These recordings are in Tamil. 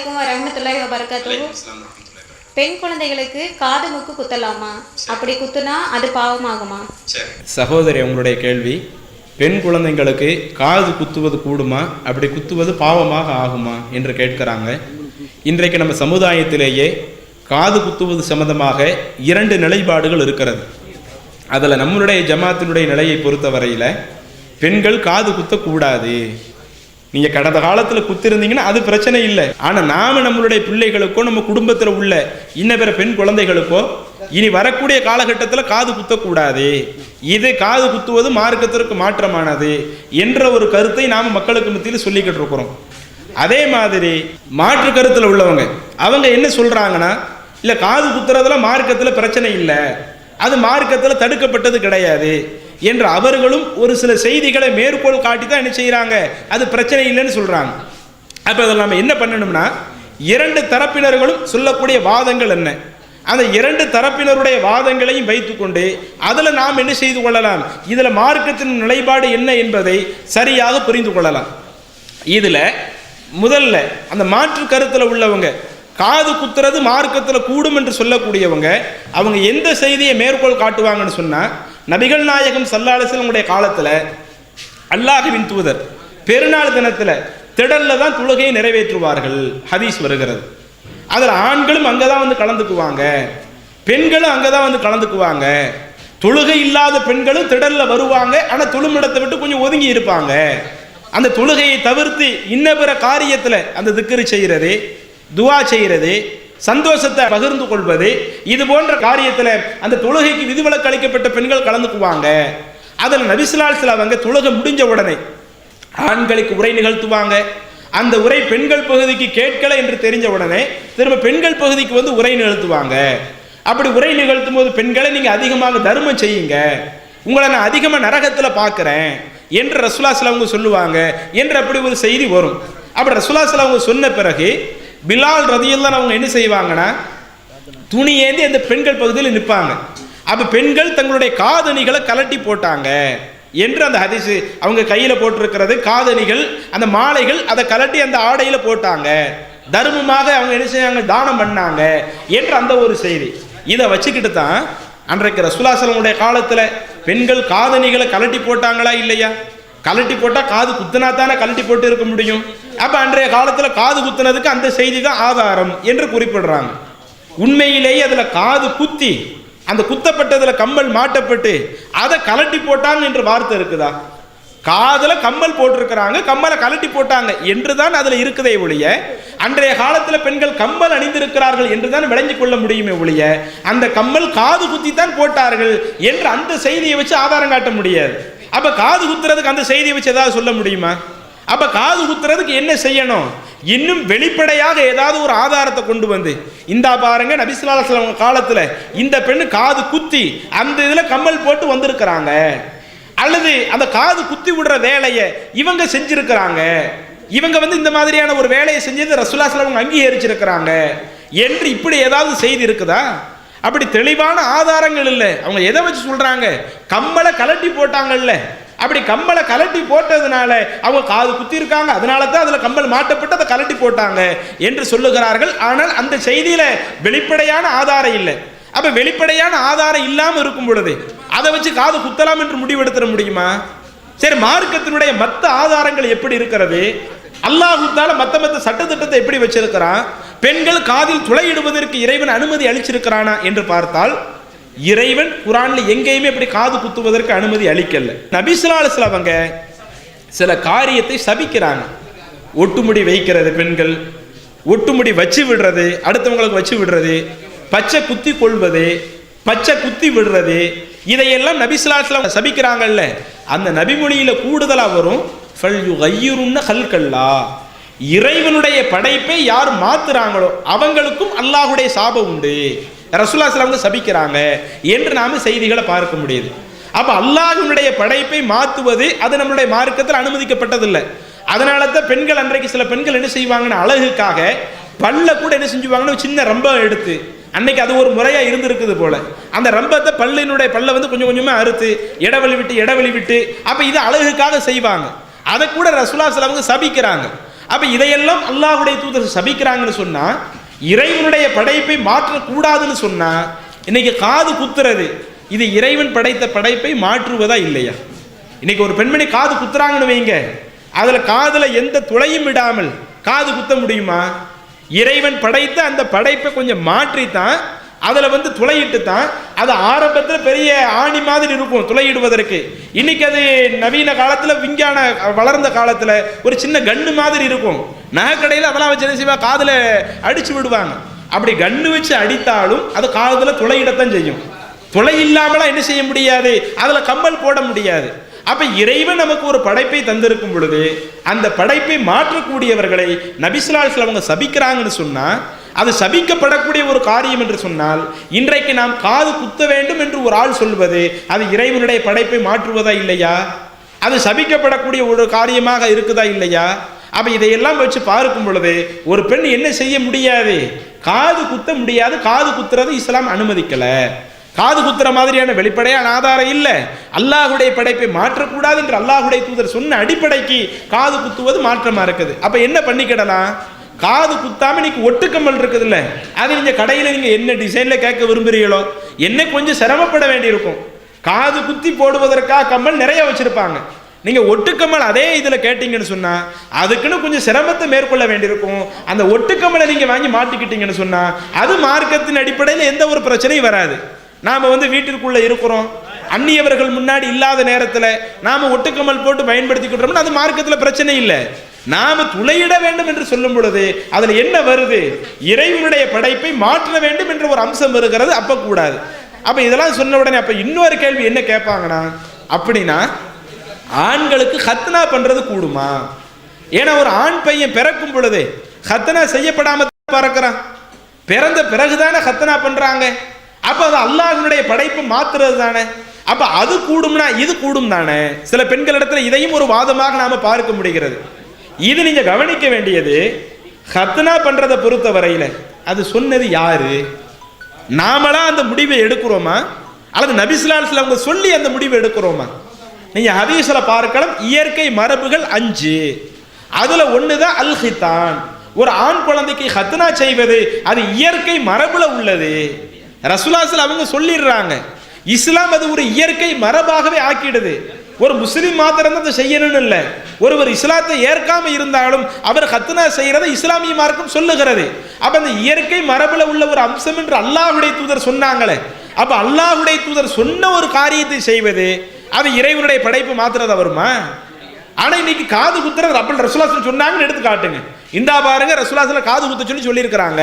வரமத்துல்லாஹி வபரகாத்துஹு. பெண் குழந்தைகளுக்கு காது மூக்கு குத்தலாமா? அப்படி குத்துனா அது பாவமாகுமா? சகோதரி உங்களுடைய கேள்வி பெண் குழந்தைங்களுக்கு காது குத்துவது கூடுமா? அப்படி குத்துவது பாவமாக ஆகுமா? என்று கேட்கிறாங்க. இன்றைக்கு நம்ம சமுதாயத்திலேயே காது குத்துவது சம்பந்தமாக இரண்டு நிலைப்பாடுகள் இருக்கிறது. அதில் நம்மளுடைய ஜமாத்தினுடைய நிலையை பொறுத்தவரையில் பெண்கள் காது குத்தக்கூடாது. நீங்கள் கடந்த காலத்தில் குத்திருந்தீங்கன்னா அது பிரச்சனை இல்லை. ஆனால் நாம நம்மளுடைய பிள்ளைகளுக்கோ நம்ம குடும்பத்தில் உள்ள இன்ன பிற பெண் குழந்தைகளுக்கோ இனி வரக்கூடிய காலகட்டத்தில் காது குத்தக்கூடாது. இது காது குத்துவது மார்க்கத்திற்கு மாற்றமானது என்ற ஒரு கருத்தை நாம் மக்களுக்கு மத்தியில் சொல்லிக்கிட்டு இருக்கிறோம். அதே மாதிரி மாற்று கருத்தில் உள்ளவங்க அவங்க என்ன சொல்கிறாங்கன்னா இல்லை காது குத்துறதுல மார்க்கத்தில் பிரச்சனை இல்லை. அது மார்க்கத்தில் தடுக்கப்பட்டது கிடையாது. என்று அவர்களும் ஒரு சில செய்திகளை மேற்கோள் காட்டி தான் என்ன செய்கிறாங்க அது பிரச்சனை இல்லைன்னு சொல்கிறாங்க அப்போ அதில் நம்ம என்ன பண்ணணும்னா இரண்டு தரப்பினர்களும் சொல்லக்கூடிய வாதங்கள் என்ன? அந்த இரண்டு தரப்பினருடைய வாதங்களையும் வைத்துக்கொண்டு அதில் நாம் என்ன செய்து கொள்ளலாம்? இதில் மார்க்கத்தின் நிலைப்பாடு என்ன என்பதை சரியாக புரிந்து கொள்ளலாம். இதில் முதல்ல அந்த மாற்று கருத்தில் உள்ளவங்க காது குத்துறது மார்க்கத்தில் கூடும் என்று சொல்லக்கூடியவங்க அவங்க எந்த செய்தியை மேற்கோள் காட்டுவாங்கன்னு சொன்னால் நபிகள் நாயகம் சல்லாலசலமுடைய காலத்தில் அல்லாஹுவின் தூதர் பெருநாள் தினத்தில் திடல்ல தான் தொழுகையை நிறைவேற்றுவார்கள். ஹதீஸ் வருகிறது. அதில் ஆண்களும் அங்கே தான் வந்து கலந்துக்குவாங்க. பெண்களும் அங்கே தான் வந்து கலந்துக்குவாங்க. தொழுகை இல்லாத பெண்களும் திடலில் வருவாங்க. ஆனால் தொழுமிடத்தை விட்டு கொஞ்சம் ஒதுங்கி இருப்பாங்க. அந்த தொழுகையை தவிர்த்து இன்ன பிற காரியத்தில் அந்த திக்கரு செய்கிறது துவா செய்கிறது சந்தோஷத்தை பகிர்ந்து கொள்வது இது போன்ற காரியத்தில் அந்த தொழுகைக்கு விதிவிலக்கு அளிக்கப்பட்ட பெண்கள் கலந்துக்குவாங்க. அதில் நபிசுலால் சில அவங்க தொழுகை முடிஞ்ச உடனே ஆண்களுக்கு உரை நிகழ்த்துவாங்க. அந்த உரை பெண்கள் பகுதிக்கு கேட்கல என்று தெரிஞ்ச உடனே திரும்ப பெண்கள் பகுதிக்கு வந்து உரை நிகழ்த்துவாங்க. அப்படி உரை நிகழ்த்தும் போது பெண்களை நீங்கள் அதிகமாக தர்மம் செய்யுங்க. உங்களை நான் அதிகமாக நரகத்தில் பார்க்குறேன் என்று ரசுல்லா அவங்க சொல்லுவாங்க. என்று அப்படி ஒரு செய்தி வரும். அப்படி ரசுல்லா அவங்க சொன்ன பிறகு பிலால் ரதியெல்லாம் அவங்க என்ன செய்வாங்கன்னா துணி ஏந்தி அந்த பெண்கள் பகுதியில் நிற்பாங்க. அப்போ பெண்கள் தங்களுடைய காதணிகளை கலட்டி போட்டாங்க என்று அந்த ஹதிசு அவங்க கையில் போட்டிருக்கிறது. காதணிகள் அந்த மாலைகள் அதை கலட்டி அந்த ஆடையில் போட்டாங்க. தர்மமாக அவங்க என்ன செய்யாங்க தானம் பண்ணாங்க என்று அந்த ஒரு செய்தி. இதை வச்சுக்கிட்டு தான் அன்றைக்கு ரசுலாசலமுடைய காலத்தில் பெண்கள் காதணிகளை கலட்டி போட்டாங்களா இல்லையா? கலட்டி போட்டால் காது குத்தனா தானே கலட்டி போட்டு இருக்க முடியும்? அப்போ அன்றைய காலத்தில் காது குத்துனதுக்கு அந்த செய்தி தான் ஆதாரம் என்று குறிப்பிடுறாங்க. உண்மையிலேயே அதில் காது குத்தி அந்த குத்தப்பட்டதில் கம்மல் மாட்டப்பட்டு அதை கலட்டி போட்டாங்க என்று வார்த்தை இருக்குதா? காதில் கம்மல் போட்டிருக்கிறாங்க கம்மலை கலட்டி போட்டாங்க என்று தான் அதில் இருக்குதே ஒழிய அன்றைய காலத்தில் பெண்கள் கம்மல் அணிந்திருக்கிறார்கள் என்று தான் விளைஞ்சு கொள்ள முடியுமே ஒழிய அந்த கம்மல் காது குத்தி தான் போட்டார்கள் என்று அந்த செய்தியை வச்சு ஆதாரம் காட்ட முடியாது. அப்போ காது குத்துறதுக்கு அந்த செய்தியை வச்சு ஏதாவது சொல்ல முடியுமா? அப்ப காது குத்துறதுக்கு என்ன செய்யணும்? இன்னும் வெளிப்படையாக ஏதாவது ஒரு ஆதாரத்தை கொண்டு வந்து இந்தா பாருங்க நபிசுல்லாஸ்லாம் காலத்துல இந்த பெண்ணு காது குத்தி அந்த இதுல கம்மல் போட்டு வந்திருக்கிறாங்க. அல்லது அந்த காது குத்தி விடுற வேலையை இவங்க செஞ்சிருக்கிறாங்க. இவங்க வந்து இந்த மாதிரியான ஒரு வேலையை செஞ்சது ரசுல்லா அவங்க அங்கீகரிச்சிருக்கிறாங்க. என்று இப்படி ஏதாவது செய்தி இருக்குதா? அப்படி தெளிவான ஆதாரங்கள் இல்லை. அவங்க எதை வச்சு சொல்றாங்க? கம்மலை கலட்டி போட்டாங்கல்ல. அப்படி கம்மலை கலட்டி போட்டதுனால அவங்க காது குத்தி இருக்காங்க அதனால தான் அதில் கம்பல் மாட்டப்பட்டு அதை கலட்டி போட்டாங்க என்று சொல்லுகிறார்கள். ஆனால் அந்த செய்தியில் வெளிப்படையான ஆதாரம் இல்லை. அப்போ வெளிப்படையான ஆதாரம் இல்லாமல் இருக்கும் பொழுது அதை வச்சு காது குத்தலாம் என்று முடிவெடுத்துட முடியுமா? சரி மார்க்கத்தினுடைய மற்ற ஆதாரங்கள் எப்படி இருக்கிறது? அல்லாஹுத்தால மற்ற மற்ற சட்டத்திட்டத்தை எப்படி வச்சிருக்கிறான்? பெண்கள் காதில் துளையிடுவதற்கு இறைவன் அனுமதி அளிச்சிருக்கிறானா என்று பார்த்தால் இறைவன் குரான்ல எங்கேயுமே இப்படி காது குத்துவதற்கு அனுமதி அளிக்கல. நபிசுலாலசில் அவங்க சில காரியத்தை சபிக்கிறாங்க. ஒட்டுமுடி வைக்கிறது பெண்கள் ஒட்டுமுடி வச்சு விடுறது அடுத்தவங்களுக்கு வச்சு விடுறது பச்சை குத்தி கொள்வது பச்சை குத்தி விடுறது இதையெல்லாம் நபிசுலாஸ்லாம் சபிக்கிறாங்கல்ல. அந்த நபிமொழியில கூடுதலா வரும் ஃபல்யுகையுருன்ன கல்கல்லா இறைவனுடைய படைப்பை யார் மாத்துறாங்களோ அவங்களுக்கும் அல்லாஹுடைய சாபம் உண்டு. ரசுல்லா சிலவங்க சபிக்கிறாங்க என்று நாம செய்திகளை பார்க்க முடியுது. அப்போ அல்லாஹினுடைய படைப்பை மாற்றுவது அது நம்மளுடைய மார்க்கத்தில் அனுமதிக்கப்பட்டதில்லை. அதனால தான் பெண்கள் அன்றைக்கு சில பெண்கள் என்ன செய்வாங்கன்னா அழகுக்காக பல்ல கூட என்ன செஞ்சுவாங்கன்னா ஒரு சின்ன ரம்பம் எடுத்து அன்னைக்கு அது ஒரு முறையாக இருந்திருக்குது போல. அந்த ரம்பத்தை பல்லினுடைய பல்ல வந்து கொஞ்சம் கொஞ்சமாக அறுத்து இடைவெளி விட்டு இடைவெளி விட்டு அப்போ இது அழகுக்காக செய்வாங்க. அதை கூட ரசுல்லா சிலவங்க சபிக்கிறாங்க. அப்போ இதையெல்லாம் அல்லாஹுடைய தூதர் சபிக்கிறாங்கன்னு சொன்னால் இறைவனுடைய படைப்பை மாற்றக்கூடாதுன்னு சொன்னால் இன்னைக்கு காது குத்துறது இது இறைவன் படைத்த படைப்பை மாற்றுவதா இல்லையா? இன்னைக்கு ஒரு பெண்மணி காது குத்துறாங்கன்னு வைங்க. அதில் காதில் எந்த துளையும் விடாமல் காது குத்த முடியுமா? இறைவன் படைத்த அந்த படைப்பை கொஞ்சம் மாற்றித்தான் அதில் வந்து துளையிட்டு தான் அது ஆரம்பத்தில் பெரிய ஆணி மாதிரி இருக்கும் துளையிடுவதற்கு. இன்னைக்கு அது நவீன காலத்தில் விஞ்ஞான வளர்ந்த காலத்தில் ஒரு சின்ன கன்று மாதிரி இருக்கும். நகைக்கடையில் அதெல்லாம் வச்சு என்ன செய்வா காதில் அடித்து விடுவாங்க. அப்படி கன்று வச்சு அடித்தாலும் அது காதில் துளையிடத்தான் செய்யும். துளை இல்லாமலாம் என்ன செய்ய முடியாது? அதில் கம்பல் போட முடியாது. அப்போ இறைவன் நமக்கு ஒரு படைப்பை தந்திருக்கும் பொழுது அந்த படைப்பை மாற்றக்கூடியவர்களை நபிசுலால் அவங்க சபிக்கிறாங்கன்னு சொன்னால் அது சபிக்கப்படக்கூடிய ஒரு காரியம் என்று சொன்னால் இன்றைக்கு நாம் காது குத்த வேண்டும் என்று ஒரு ஆள் சொல்வது அது இறைவனுடைய படைப்பை மாற்றுவதா இல்லையா? அது சபிக்கப்படக்கூடிய ஒரு காரியமாக இருக்குதா இல்லையா? அப்ப இதையெல்லாம் வச்சு பார்க்கும் பொழுது ஒரு பெண் என்ன செய்ய முடியாது? காது குத்த முடியாது. காது குத்துறது இஸ்லாம் அனுமதிக்கல. காது குத்துற மாதிரியான வெளிப்படையான ஆதாரம் இல்லை. அல்லாஹுடைய படைப்பை மாற்றக்கூடாது என்று அல்லாஹுடைய தூதர் சொன்ன அடிப்படைக்கு காது குத்துவது மாற்றமா இருக்குது. அப்ப என்ன பண்ணிக்கிடலாம்? காது குத்தாமல் இன்னைக்கு ஒட்டுக்கம்மல் இருக்குதுல்ல. அது நீங்கள் கடையில் நீங்கள் என்ன டிசைனில் கேட்க விரும்புகிறீங்களோ என்ன கொஞ்சம் சிரமப்பட வேண்டியிருக்கும். காது குத்தி போடுவதற்காக கம்மல் நிறைய வச்சுருப்பாங்க. நீங்கள் ஒட்டுக்கம்மல் அதே இதில் கேட்டிங்கன்னு சொன்னால் அதுக்குன்னு கொஞ்சம் சிரமத்தை மேற்கொள்ள வேண்டியிருக்கும். அந்த ஒட்டுக்கம்மலை நீங்கள் வாங்கி மாட்டிக்கிட்டீங்கன்னு சொன்னால் அது மார்க்கத்தின் அடிப்படையில் எந்த ஒரு பிரச்சனையும் வராது. நாம் வந்து வீட்டிற்குள்ளே இருக்கிறோம். அந்நியவர்கள் முன்னாடி இல்லாத நேரத்தில் நாம் ஒட்டுக்கம்மல் போட்டு பயன்படுத்திக்கிட்டோம்னா அது மார்க்கத்தில் பிரச்சனை இல்லை. நாம துளையிட வேண்டும் என்று சொல்லும் பொழுது அதுல என்ன வருது? இறைவனுடைய படைப்பை மாற்ற வேண்டும் என்ற ஒரு அம்சம் வருகிறது. அப்ப கூடாது. அப்ப இதெல்லாம் சொன்ன உடனே அப்ப இன்னொரு கேள்வி என்ன கேட்பாங்கன்னா அப்படின்னா ஆண்களுக்கு ஹத்னா பண்றது கூடுமா? ஏன்னா ஒரு ஆண் பையன் பிறக்கும் பொழுது ஹத்தனா செய்யப்படாம தான் பிறக்கிறான். பிறந்த பிறகுதானே ஹத்தனா பண்றாங்க. அப்ப அது அல்லாஹனுடைய படைப்பு மாத்துறது தானே. அப்ப அது கூடும்னா இது கூடும் தானே. சில பெண்களிடத்துல இதையும் ஒரு வாதமாக நாம பார்க்க முடிகிறது. இது நீங்க கவனிக்க வேண்டியது ஹத்னா பண்றதை பொறுத்த வரையில அது சொன்னது யாரு? நாமளா அந்த முடிவை எடுக்கிறோமா? அல்லது நபிசுலால் அவங்க சொல்லி அந்த முடிவை எடுக்கிறோமா? நீங்க ஹதீஸ்ல பார்க்கலாம் இயற்கை மரபுகள் அஞ்சு. அதுல ஒண்ணுதான் அல் ஹித்தான் ஒரு ஆண் குழந்தைக்கு ஹத்னா செய்வது அது இயற்கை மரபுல உள்ளது. ரசுலாசில் அவங்க சொல்லிடுறாங்க. இஸ்லாம் அது ஒரு இயற்கை மரபாகவே ஆக்கிடுது. ஒரு முஸ்லீம் மாத்திரம் தான் அதை செய்யணும்னு இல்லை. ஒருவர் இஸ்லாத்தை ஏற்காம இருந்தாலும் அவர் ஹத்னா செய்கிறத இஸ்லாமிய மார்க்கம் சொல்லுகிறது. அப்ப அந்த இயற்கை மரபில் உள்ள ஒரு அம்சம் என்று அல்லாஹுடைய தூதர் சொன்னாங்களே. அப்ப அல்லாஹுடைய தூதர் சொன்ன ஒரு காரியத்தை செய்வது அது இறைவனுடைய படைப்பு மாத்திரதா வருமா? ஆனா இன்னைக்கு காது குத்துறது அப்பல் ரசுலாசன் சொன்னாங்கன்னு எடுத்து காட்டுங்க. இந்தா பாருங்க ரசுலாசில் காது குத்த சொல்லி சொல்லியிருக்கிறாங்க.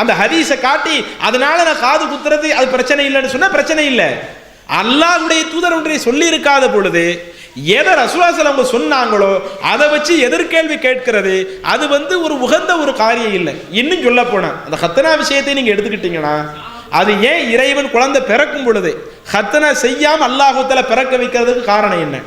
அந்த ஹதீஸை காட்டி அதனால நான் காது குத்துறது அது பிரச்சனை இல்லைன்னு சொன்னா பிரச்சனை இல்லை. அல்லாஹுடைய தூதர் ஒன்றை சொல்லி இருக்காத பொழுது எதை ரசுலாசல் அவங்க சொன்னாங்களோ அதை வச்சு எதிர்கேள்வி கேட்கிறது அது வந்து ஒரு உகந்த ஒரு காரியம் இல்லை. இன்னும் சொல்ல போனா அந்த ஹத்தனா விஷயத்தை நீங்க எடுத்துக்கிட்டீங்கன்னா அது ஏன் இறைவன் குழந்தை பிறக்கும் பொழுது ஹத்தனை செய்யாமல் அல்லாஹுத்தில் பிறக்க வைக்கிறதுக்கு காரணம் என்ன?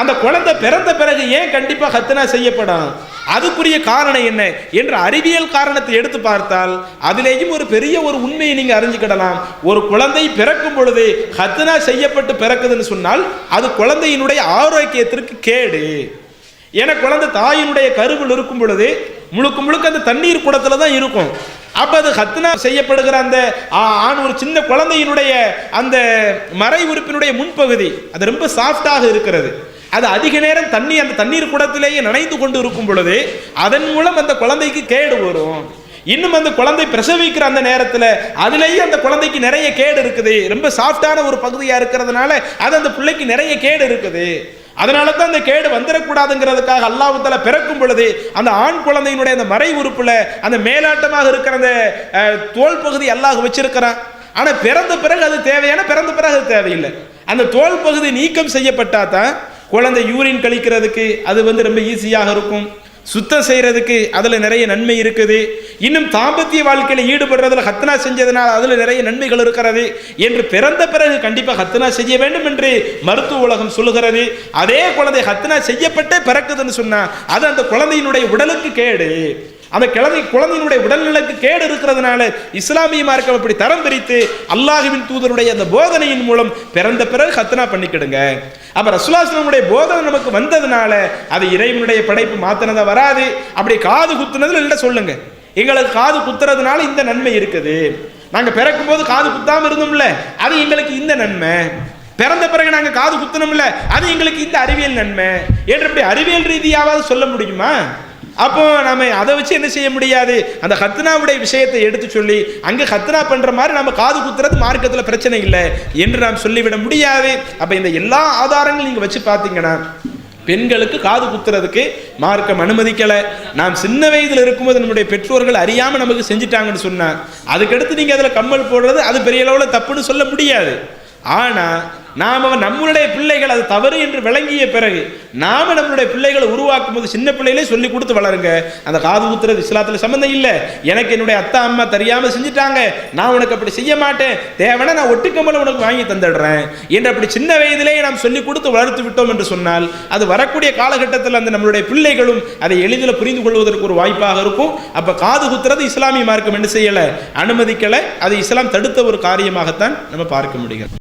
அந்த குழந்தை பிறந்த பிறகு ஏன் கண்டிப்பாக ஹத்னா செய்யப்படும் அதுக்குரிய காரணம் என்ன? என்ற அறிவியல் காரணத்தை எடுத்து பார்த்தால் அதிலேயும் ஒரு பெரிய ஒரு உண்மையை நீங்கள் அறிஞ்சுக்கிடலாம். ஒரு குழந்தை பிறக்கும் பொழுது ஹத்னா செய்யப்பட்டு பிறக்குதுன்னு சொன்னால் அது குழந்தையினுடைய ஆரோக்கியத்திற்கு கேடு. ஏன்னா குழந்தை தாயினுடைய கருவில் இருக்கும் பொழுது முழுக்க முழுக்க அந்த தண்ணீர் குடத்தில் தான் இருக்கும். அப்போ அது ஹத்னா செய்யப்படுகிற அந்த ஆண் ஒரு சின்ன குழந்தையினுடைய அந்த மறை உறுப்பினுடைய முன்பகுதி அது ரொம்ப சாஃப்டாக இருக்கிறது. அது அதிக நேரம் தண்ணி அந்த தண்ணீர் குடத்திலேயே நனைந்து கொண்டு இருக்கும் பொழுது அதன் மூலம் அந்த குழந்தைக்கு கேடு வரும். இன்னும் அந்த குழந்தை பிரசவிக்கிற அந்த நேரத்தில் அதுலேயே அந்த குழந்தைக்கு நிறைய கேடு இருக்குது. ரொம்ப சாஃப்டான ஒரு பகுதியாக இருக்கிறதுனால அது அந்த பிள்ளைக்கு நிறைய கேடு இருக்குது. அதனால தான் அந்த கேடு வந்துடக்கூடாதுங்கிறதுக்காக அல்லாஹ்வுத்தால பிறக்கும் பொழுது அந்த ஆண் குழந்தையினுடைய அந்த மறை உறுப்பில் அந்த மேலாட்டமாக இருக்கிற அந்த தோல் பகுதி அல்லாஹ் வச்சிருக்கிறான். ஆனால் பிறந்த பிறகு அது தேவையான பிறந்த பிறகு அது தேவையில்லை. அந்த தோல் பகுதி நீக்கம் செய்யப்பட்டா தான் குழந்தை யூரின் கழிக்கிறதுக்கு அது வந்து ரொம்ப ஈஸியாக இருக்கும். சுத்தம் செய்கிறதுக்கு அதில் நிறைய நன்மை இருக்குது. இன்னும் தாம்பத்திய வாழ்க்கையில் ஈடுபடுறதுல ஹத்னா செஞ்சதுனால் அதில் நிறைய நன்மைகள் இருக்கிறது. என்று பிறந்த பிறகு கண்டிப்பாக ஹத்னா செய்ய வேண்டும் என்று மருத்துவ உலகம் சொல்லுகிறது. அதே குழந்தை ஹத்னா செய்யப்பட்டே பிறக்குதுன்னு சொன்னால் அது அந்த குழந்தையினுடைய உடலுக்கு கேடு. அந்த கிழமை குழந்தையினுடைய உடல்நிலைக்கு கேடு இருக்கிறதுனால இஸ்லாமிய மார்க்கம் அப்படி தரம் பிரித்து அல்லாஹுவின் தூதருடைய அந்த போதனையின் மூலம் பிறந்த பிறகு கத்னா பண்ணிக்கிடுங்க. அப்ப ரசுல்லாஸ்லமுடைய போதனை நமக்கு வந்ததுனால அது இறைவனுடைய படைப்பு மாத்தினதா வராது. அப்படி காது குத்துனதுல இல்லை சொல்லுங்க. எங்களுக்கு காது குத்துறதுனால இந்த நன்மை இருக்குது. நாங்க பிறக்கும் போது காது குத்தாம இருந்தோம்ல அது எங்களுக்கு இந்த நன்மை. பிறந்த பிறகு நாங்க காது குத்தணும்ல அது எங்களுக்கு இந்த அறிவியல் நன்மை. என்று இப்படி அறிவியல் ரீதியாவது சொல்ல முடியுமா? அப்போ நம்ம அதை வச்சு என்ன செய்ய முடியாது? அந்த ஹத்னாவுடைய விஷயத்தை எடுத்து சொல்லி அங்கே ஹத்னா பண்ணுற மாதிரி நம்ம காது குத்துறது மார்க்கத்தில் பிரச்சனை இல்லை என்று நாம் சொல்லிவிட முடியாது. அப்போ இந்த எல்லா ஆதாரங்களும் நீங்கள் வச்சு பார்த்தீங்கன்னா பெண்களுக்கு காது குத்துறதுக்கு மார்க்கம் அனுமதிக்கலை. நாம் சின்ன வயதில் இருக்கும்போது நம்முடைய பெற்றோர்கள் அறியாமல் நமக்கு செஞ்சுட்டாங்கன்னு சொன்னா அதுக்கடுத்து நீங்கள் அதில் கம்மல் போடுறது அது பெரிய அளவில் தப்புன்னு சொல்ல முடியாது. ஆனால் நாம் நம்மளுடைய பிள்ளைகள் அது தவறு என்று விளங்கிய பிறகு நாம நம்மளுடைய பிள்ளைகளை உருவாக்கும் போது சின்ன பிள்ளைகளே சொல்லி கொடுத்து வளருங்க. அந்த காது குத்துறது இஸ்லாத்தில் சம்மந்தம் இல்லை. எனக்கு என்னுடைய அத்தா அம்மா தெரியாமல் செஞ்சுட்டாங்க. நான் உனக்கு அப்படி செய்ய மாட்டேன். தேவனா நான் ஒட்டுக்கம்பளம் உனக்கு வாங்கி தந்துடுறேன் என்று அப்படி சின்ன வயதிலேயே நாம் சொல்லி கொடுத்து வளர்த்து விட்டோம் என்று சொன்னால் அது வரக்கூடிய காலகட்டத்தில் அந்த நம்மளுடைய பிள்ளைகளும் அதை எளிதில் புரிந்து கொள்வதற்கு ஒரு வாய்ப்பாக இருக்கும். அப்போ காது குத்துறது இஸ்லாமிய மார்க்கம் என்ன செய்யலை? அனுமதிக்கலை. அது இஸ்லாம் தடுத்த ஒரு காரியமாகத்தான் நம்ம பார்க்க முடியும்